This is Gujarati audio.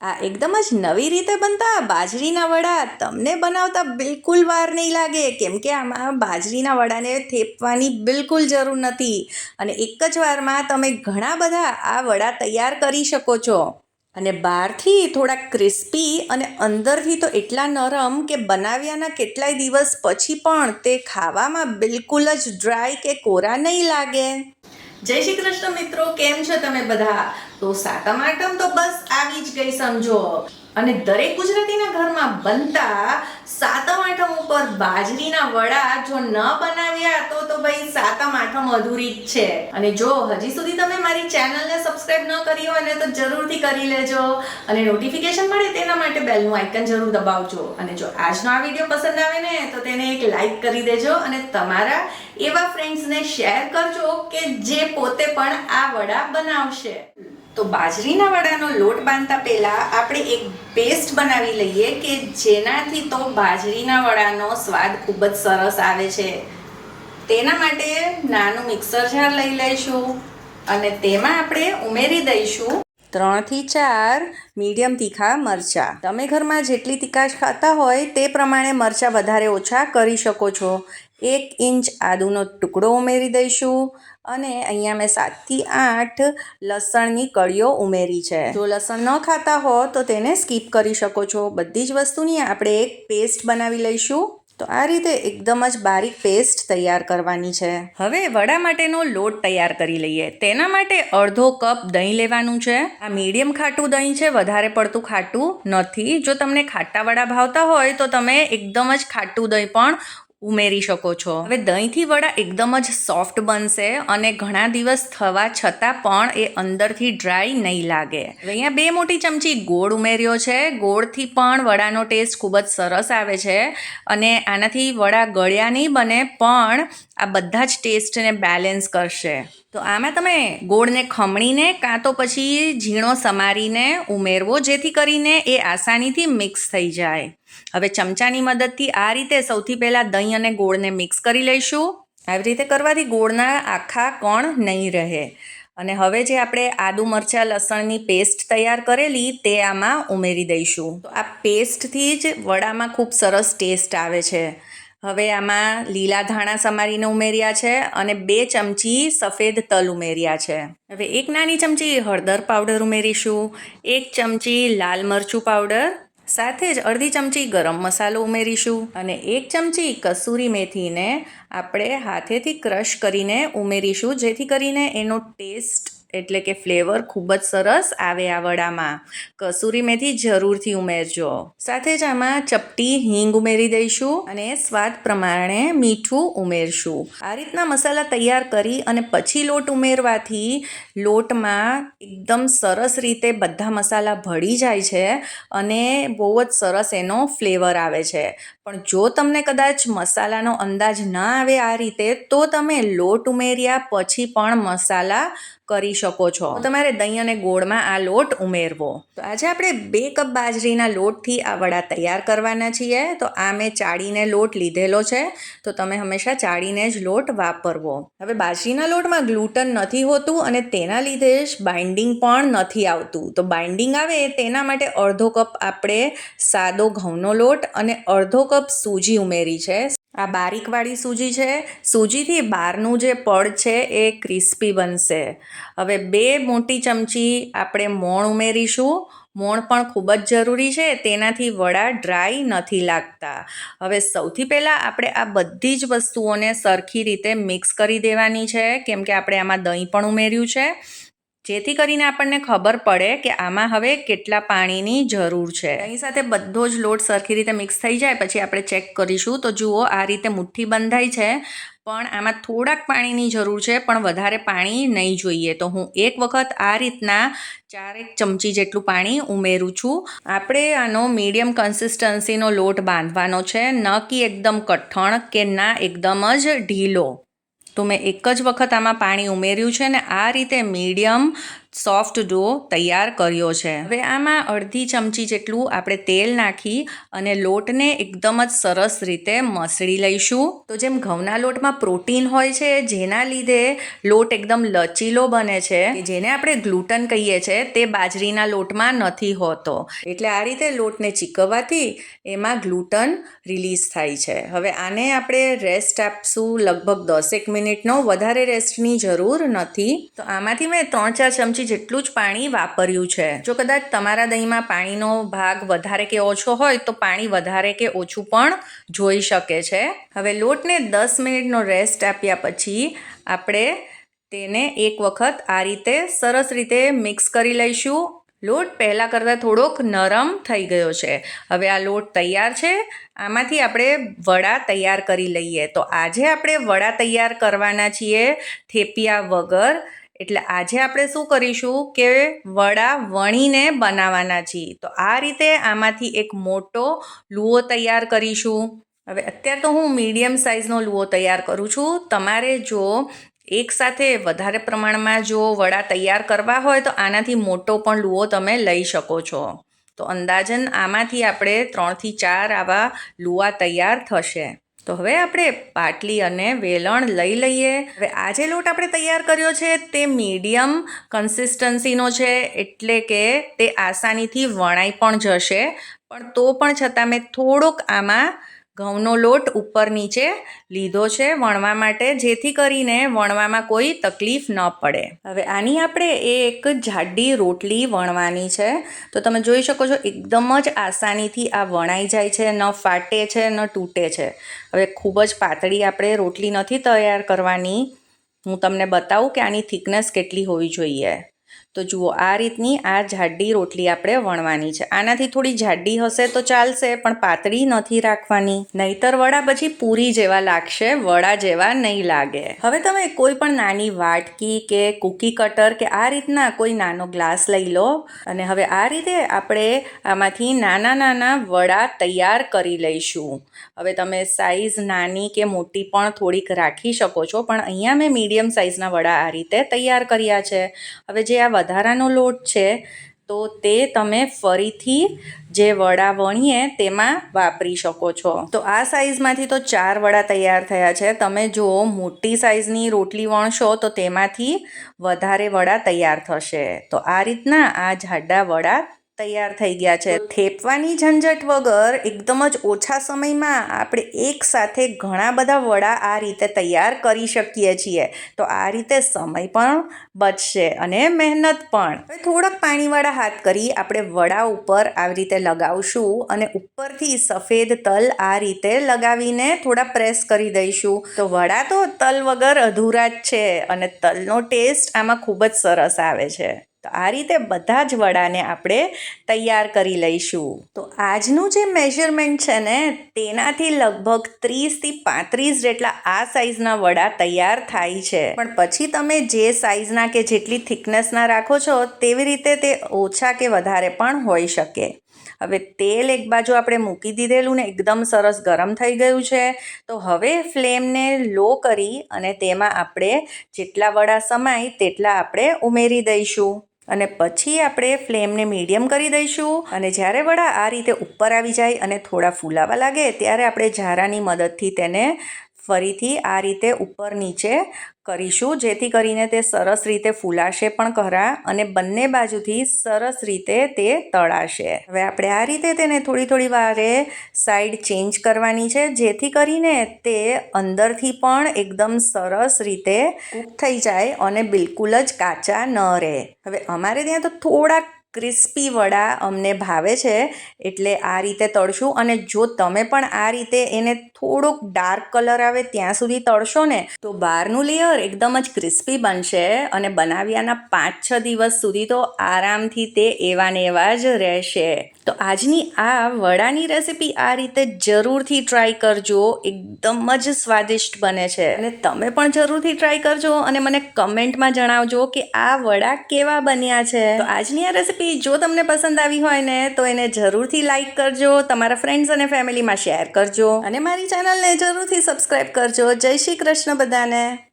આ એકદમ જ નવી રીતે બનતા બાજરીના વડા તમને બનાવતા બિલકુલ વાર નહીં લાગે, કેમ કે આમાં બાજરીના વડાને થેપવાની બિલકુલ જરૂર નથી. અને એક જ વારમાં તમે ઘણા બધા આ વડા તૈયાર કરી શકો છો. અને બહારથી થોડા ક્રિસ્પી અને અંદરથી તો એટલા નરમ કે બનાવ્યાના કેટલાય દિવસ પછી પણ તે ખાવામાં બિલકુલ જ ડ્રાય કે કોરા નહીં લાગે. જય શ્રી કૃષ્ણ મિત્રો, કેમ છો તમે બધા? તો સાતમ આઠમ તો બસ આવી જ ગઈ, સમજો. અને દરેક ગુજરાતીના ઘરમાં બનતા સાતમ આઠમ ઉપર બાજરીના વડા જો ન બનાવ્યા તો તો ભાઈ સાતમ આઠમ અધૂરી જ છે. અને જો હજી સુધી તમે મારી ચેનલને સબસ્ક્રાઇબ ન કરી હોય ને તો જરૂરથી કરી લેજો અને નોટિફિકેશન મળે તેના માટે બેલનું આઇકન જરૂર દબાવજો. અને જો આજનો આ વીડિયો પસંદ આવે ને તો તેને એક લાઈક કરી દેજો અને તમારા એવા ફ્રેન્ડ્સને શેર કરજો કે જે પોતે પણ આ વડા બનાવશે. તો બાજરીના વડાનો લોટ બાંધતા પહેલાં આપણે એક પેસ્ટ બનાવી લઈએ કે જેનાથી તો બાજરીના વડાનો સ્વાદ ખૂબ જ સરસ આવે છે. તેના માટે નાનું મિક્સર જાર લઈ લઈશું અને તેમાં આપણે ઉમેરી દઈશું ત્રણથી ચાર મીડિયમ તીખા મરચાં. તમે ઘરમાં જેટલી તીખાશ ખાતા હોય તે પ્રમાણે મરચાં વધારે ઓછા કરી શકો છો. એક ઇંચ આદુનો ટુકડો ઉમેરી દઈશું અને અહીંયા મેં સાતથી આઠ લસણની કળીઓ ઉમેરી છે. જો લસણ ન ખાતા હો તો તેને સ્કીપ કરી શકો છો. બધી જ વસ્તુની આપણે એક પેસ્ટ બનાવી લઈશું. તો આ રીતે એકદમ જ બારીક પેસ્ટ તૈયાર કરવાની છે. હવે વડા માટેનો લોટ તૈયાર કરી લઈએ. તેના માટે અડધો કપ દહીં લેવાનું છે. આ મીડિયમ ખાટું દહીં છે, વધારે પડતું ખાટું નથી. જો તમને ખાટા વડા ભાવતા હોય તો તમે એકદમ જ ખાટું દહીં પણ ઉમેરી શકો છો. હવે દહીંથી વડા એકદમ જ સોફ્ટ બનશે અને ઘણા દિવસ થવા છતાં પણ એ અંદરથી ડ્રાય નહીં લાગે. અહીંયા બે મોટી ચમચી ગોળ ઉમેર્યો છે. ગોળથી પણ વડાનો ટેસ્ટ ખૂબ જ સરસ આવે છે અને આનાથી વડા ગળ્યા નહીં બને, પણ આ બધા જ ટેસ્ટને બેલેન્સ કરશે. તો આમાં તમે ગોળને ખમણીને કાં તો પછી ઝીણો સમારીને ઉમેરવો, જેથી કરીને એ આસાનીથી મિક્સ થઈ જાય. હવે ચમચાની મદદથી આ રીતે સૌથી પહેલાં દહીં અને ગોળને મિક્સ કરી લઈશું. આવી રીતે કરવાથી ગોળના આખા કણ નહીં રહે. અને હવે જે આપણે આદુ મરચાં લસણની પેસ્ટ તૈયાર કરેલી, તે આમાં ઉમેરી દઈશું. તો આ પેસ્ટથી જ વડામાં ખૂબ સરસ ટેસ્ટ આવે છે. હવે આમાં લીલા ધાણા સમારીને ઉમેર્યા છે અને બે ચમચી સફેદ તલ ઉમેર્યા છે. હવે એક નાની ચમચી હળદર પાવડર ઉમેરીશું, એક ચમચી લાલ મરચું પાવડર, સાથે જ અડધી ચમચી ગરમ મસાલો ઉમેરીશું અને એક ચમચી કસૂરી મેથીને આપણે હાથેથી ક્રશ કરીને ઉમેરીશું, જેથી કરીને એનો ટેસ્ટ એટલે કે ફ્લેવર ખૂબ જ સરસ આવે આ વડામાં. કસૂરી મેથી જરૂરથી ઉમેરજો. સાથે જ આમાં ચપટી હિંગ ઉમેરી દઈશું અને સ્વાદ પ્રમાણે મીઠું ઉમેરશું. આ રીતના મસાલા તૈયાર કરી અને પછી લોટ ઉમેરવાથી લોટમાં એકદમ સરસ રીતે બધા મસાલા ભળી જાય છે અને બહુ જ સરસ એનો ફ્લેવર આવે છે. પણ જો તમને કદાચ મસાલાનો અંદાજ ના આવે આ રીતે, તો તમે લોટ ઉમેર્યા પછી પણ મસાલા કરી શકો છો. તમારે દહીં અને ગોળમાં આ લોટ ઉમેરવો. તો આજે આપણે બે કપ બાજરીના લોટથી આ વડા તૈયાર કરવાના છીએ, તો આ મેં ચાળીને લોટ લીધેલો છે, તો તમે હંમેશા ચાળીને જ લોટ વાપરવો. હવે બાજરીના લોટમાં ગ્લુટન નથી હોતું અને તેના લીધે જ બાઇન્ડિંગ પણ નથી આવતું. તો બાઇન્ડિંગ આવે તેના માટે અડધો કપ આપણે સાદો ઘઉંનો લોટ અને અડધો કપ સૂજી ઉમેરી છે. આ બારીકવાળી સૂજી છે. સૂજીથી બહારનું જે પડ છે એ ક્રિસ્પી બનશે. હવે બે મોટી ચમચી આપણે મોણ ઉમેરીશું. મોણ પણ ખૂબ જ જરૂરી છે, તેનાથી વડા ડ્રાય નથી લાગતા. હવે સૌથી પહેલાં આપણે આ બધી જ વસ્તુઓને સરખી રીતે મિક્સ કરી દેવાની છે, કેમ કે આપણે આમાં દહીં પણ ઉમેર્યું છે. જેથી કરીને આપણને ખબર પડે કે આમાં હવે કેટલા પાણીની જરૂર છે. એની સાથે બધો જ લોટ સરખી રીતે મિક્સ થઈ જાય, પછી આપણે ચેક કરીશું. તો જુઓ, આ રીતે મુઠ્ઠી બંધાઈ છે, પણ આમાં થોડાક પાણીની જરૂર છે, પણ વધારે પાણી નહીં જોઈએ. તો હું એક વખત આ રીતના ચારેક ચમચી જેટલું પાણી ઉમેરું છું. આપણે આનો મીડિયમ કન્સિસ્ટન્સીનો લોટ બાંધવાનો છે, ન કે એકદમ કઠણ કે ના, એકદમ જ ઢીલો. તો મેં એક જ વખત આમાં પાણી ઉમેર્યું છે ને આ રીતે મીડિયમ સોફ્ટ ડો તૈયાર કર્યો છે. હવે આમાં અડધી ચમચી જેટલું આપણે તેલ નાખી અને લોટને એકદમ જ સરસ રીતે મસળી લઈશું. તો જેમ ઘઉંના લોટમાં પ્રોટીન હોય છે, જેના લીધે લોટ એકદમ લચીલો બને છે જેને આપણે ગ્લુટન કહીએ છીએ તે બાજરીના લોટમાં નથી હોતો. એટલે આ રીતે લોટને ચીકવવાથી એમાં ગ્લુટન રિલીઝ થાય છે. હવે આને આપણે રેસ્ટ આપશું લગભગ દસેક મિનિટનો. વધારે રેસ્ટની જરૂર નથી. તો આમાંથી મેં ત્રણ ચાર ચમચી જેટલું જ પાણી વાપર્યું છે. જો કદાચ તમારા દહીંમાં પાણીનો ભાગ વધારે કે ઓછો હોય, તો પાણી વધારે કે ઓછું પણ જોઈ શકે છે. હવે લોટને દસ મિનિટનો રેસ્ટ આપ્યા પછી આપણે તેને એક વખત આ રીતે સરસ રીતે મિક્સ કરી લઈશું. લોટ પહેલાં કરતાં થોડોક નરમ થઈ ગયો છે. હવે આ લોટ તૈયાર છે. આમાંથી આપણે વડા તૈયાર કરી લઈએ. તો આજે આપણે વડા તૈયાર કરવાના છીએ થેપિયા વગર. એટલે આજે આપણે શું કરીશું કે વડા વણીને બનાવવાના છીએ. તો આ રીતે આમાંથી એક મોટો લુઓ તૈયાર કરીશું. હવે અત્યારે તો હું મીડિયમ સાઇઝનો લુઓ તૈયાર કરું છું. તમારે જો એકસાથે વધારે પ્રમાણમાં જો વડા તૈયાર કરવા હોય તો આનાથી મોટો પણ લુઓ તમે લઈ શકો છો. તો અંદાજન આમાંથી આપણે ત્રણથી ચાર આવા લુઆ તૈયાર થશે. તો હવે આપણે પાટલી અને વેલણ લઈ લઈએ. હવે આ જે લોટ આપણે તૈયાર કર્યો છે તે મીડિયમ કન્સિસ્ટન્સીનો છે, એટલે કે તે આસાનીથી વણાઈ પણ જશે. પણ તો પણ છતાં મેં થોડોક આમાં ઘઉંનો લોટ ઉપર નીચે લીધો છે વણવા માટે, જેથી કરીને વણવામાં કોઈ તકલીફ ન પડે. હવે આની આપણે એક જાડી રોટલી વણવાની છે. તો તમે જોઈ શકો છો, એકદમ જ આસાનીથી આ વણાઈ જાય છે, ન ફાટે છે, ન તૂટે છે. હવે ખૂબ જ પાતળી આપણે રોટલી નથી તૈયાર કરવાની. હું તમને બતાવું કે આની થિકનેસ કેટલી હોવી જોઈએ. તો જુઓ, આ રીતની આ જાડી રોટલી આપણે વણવાની છે. આનાથી થોડી જાડી હશે તો ચાલશે, પણ પાતળી નથી રાખવાની. નહીતર વડા પછી પૂરી જેવા લાગશે, વડા જેવા નહીં લાગે. હવે તમે કોઈ પણ નાની વાટકી કે કૂકી કટર કે આ રીતના કોઈ નાનો ગ્લાસ લઈ લો અને હવે આ રીતે આપણે આમાંથી નાના નાના વડા તૈયાર કરી લઈશું. હવે તમે સાઈઝ નાની કે મોટી પણ થોડીક રાખી શકો છો, પણ અહીંયા મેં મીડિયમ સાઇઝના વડા આ રીતે તૈયાર કર્યા છે. હવે જે આ વધારાનો લોટ છે, તો તે તમે ફરીથી જે વડા વણીએ તેમાં વાપરી શકો છો. તો આ સાઇઝમાંથી તો ચાર વડા તૈયાર થયા છે. તમે જો મોટી સાઇઝની રોટલી વણશો તો તેમાંથી વધારે વડા તૈયાર થશે. તો આ રીતના આ જાડા વડા તૈયાર થઈ ગયા છે. થેપવાની ઝંઝટ વગર એકદમ જ ઓછા સમયમાં આપણે એક સાથે ઘણા બધા વડા આ રીતે તૈયાર કરી શકીએ છીએ. તો આ રીતે સમય પણ બચશે અને મહેનત પણ. હવે થોડાક પાણીવાળા હાથ કરી આપણે વડા ઉપર આવી રીતે લગાવશું અને ઉપરથી સફેદ તલ આ રીતે લગાવીને થોડા પ્રેસ કરી દઈશું. તો વડા તો તલ વગર અધૂરા જ છે અને તલનો ટેસ્ટ આમાં ખૂબ જ સરસ આવે છે. તો આ રીતે બધા જ વડાને આપણે તૈયાર કરી લઈશું. તો આજનું જે મેઝરમેન્ટ છે ને, તેનાથી લગભગ ત્રીસથી પાંત્રીસ જેટલા આ સાઇઝના વડા તૈયાર થાય છે. પણ પછી તમે જે સાઇઝના કે જેટલી થિકનેસના રાખો છો, તેવી રીતે તે ઓછા કે વધારે પણ હોઈ શકે. હવે તેલ એક બાજુ આપણે મૂકી દીધેલું ને, એકદમ સરસ ગરમ થઈ ગયું છે. તો હવે ફ્લેમને લો કરી અને તેમાં આપણે જેટલા વડા સમાય, તેટલા આપણે ઉમેરી દઈશું. અને પછી આપણે ફ્લેમને મીડિયમ કરી દઈશું. અને જ્યારે વડા આ રીતે ઉપર આવી જાય અને થોડા ફૂલાવા લાગે, ત્યારે આપણે ઝારાની મદદથી તેને ફરીથી આ રીતે ઉપર નીચે કરીશું. જેથી કરીને તે સરસ રીતે ફૂલાશે પણ ખરા અને બંને બાજુથી સરસ રીતે તે તળાશે. હવે આપણે આ રીતે તેને થોડી થોડી વારે સાઈડ ચેન્જ કરવાની છે, જેથી કરીને તે અંદરથી પણ એકદમ સરસ રીતે કૂક થઈ જાય અને બિલકુલ જ કાચા ન રહે. હવે અમારે ત્યાં તો થોડાક ક્રિસ્પી વડા અમને ભાવે છે, એટલે આ રીતે તળશું અને જો તમે પણ આ રીતે એને થોડુંક ડાર્ક કલર આવે ત્યાં સુધી તળશો ને, તો બહારનું લેયર એકદમ જ ક્રિસ્પી બનશે અને બનાવ્યાના પાંચ છ દિવસ સુધી તો આરામથી તે એવા ને એવા જ રહેશે. તો આજની આ વડાની રેસીપી આ રીતે જરૂરથી ટ્રાય કરજો. એકદમ જ સ્વાદિષ્ટ બને છે. અને તમે પણ જરૂરથી ટ્રાય કરજો અને મને કમેન્ટમાં જણાવજો કે આ વડા કેવા બન્યા છે. તો આજની આ રેસીપી જો તમને પસંદ આવી હોય ને, તો એને જરૂરથી લાઇક કરજો, તમારા ફ્રેન્ડ્સ અને ફેમિલીમાં શેર કરજો. અને મારી ચેનલને જરૂરથી સબસ્ક્રાઈબ કરજો. જય શ્રી કૃષ્ણ બધાને.